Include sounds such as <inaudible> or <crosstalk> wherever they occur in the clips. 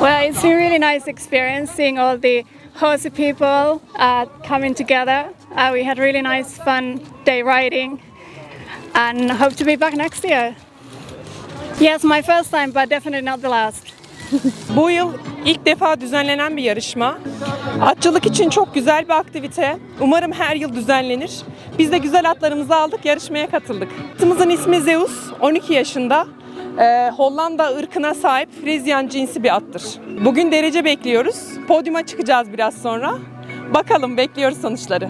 Well, it's a really nice experience seeing all the Hosi people uh, coming together. Uh, we had really nice, fun day riding, and hope to be back next year. Yes, my first time, but definitely not the last. Bu yıl ilk defa düzenlenen bir yarışma. Atçılık için çok güzel bir aktivite. Umarım her yıl düzenlenir. Biz de güzel atlarımızı aldık, yarışmaya katıldık. Atımızın ismi Zeus, 12 yaşında. Ee, Hollanda ırkına sahip Frisian cinsi bir attır. Bugün derece bekliyoruz. Podyuma çıkacağız biraz sonra. Bakalım bekliyoruz sonuçları.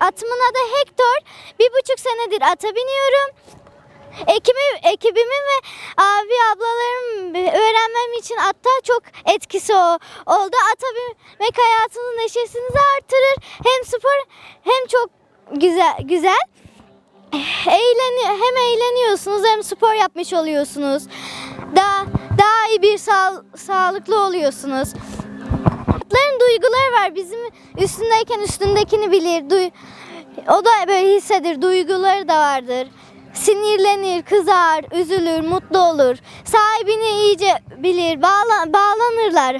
Atımın adı Hector. Bir buçuk senedir ata biniyorum. Ekibi, ekibimin ve abi ablalarım öğrenmem için atta çok etkisi o, oldu. Ata binmek hayatının neşesini de artırır. Hem spor hem çok güzel güzel. Eğleni hem eğleniyorsunuz hem spor yapmış oluyorsunuz. Daha daha iyi bir sağ, sağlıklı oluyorsunuz. Atların duyguları var. Bizim üstündeyken üstündekini bilir. Duy o da böyle hissedir. Duyguları da vardır. Sinirlenir, kızar, üzülür, mutlu olur. Sahibini iyice bilir, bağla, bağlanırlar.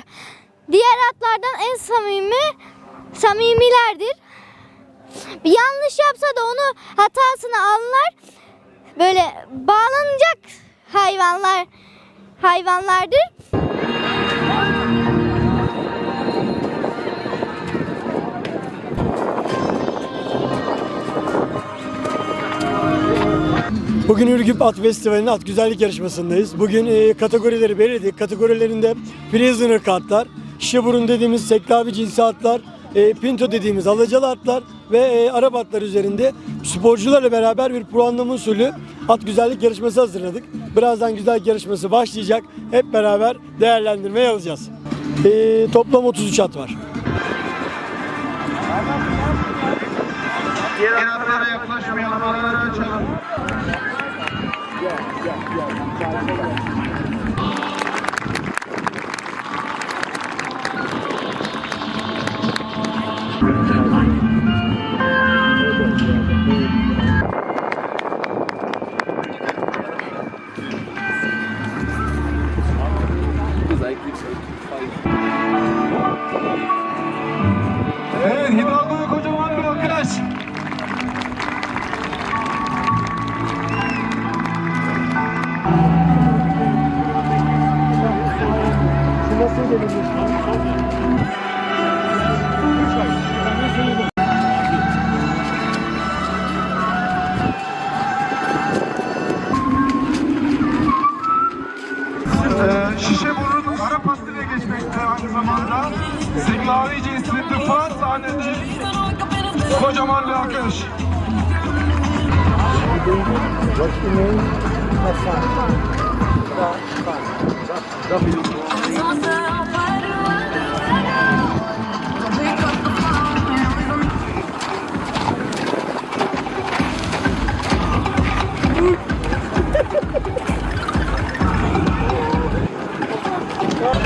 Diğer atlardan en samimi, samimilerdir. Bir yanlış yapsa da onu hatasını anlar. Böyle bağlanacak hayvanlar hayvanlardır. Bugün Ürgüp At Festivali'nin at güzellik yarışmasındayız. Bugün e, kategorileri belirledik. Kategorilerinde Prisoner atlar, Şiburun dediğimiz seklavi cinsi atlar, e, Pinto dediğimiz alacalı atlar ve e, Arap atlar üzerinde sporcularla beraber bir puanlama usulü at güzellik yarışması hazırladık. Birazdan güzellik yarışması başlayacak. Hep beraber değerlendirmeye alacağız. E, toplam 33 at var. Yaklaşmayalım. Evet, Hidalgo'ya kocaman bir alkış. Ee, Şişeburun Arap hattına geçmekte aynı Siklavi cinsli tıfa sahnede. Kocaman bir alkış.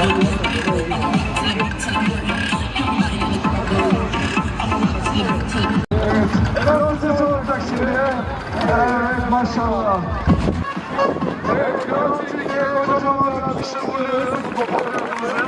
Kral <laughs> maşallah. Evet, Kral Türkiye kocaman alkışla buyurun. Toparlarımızı.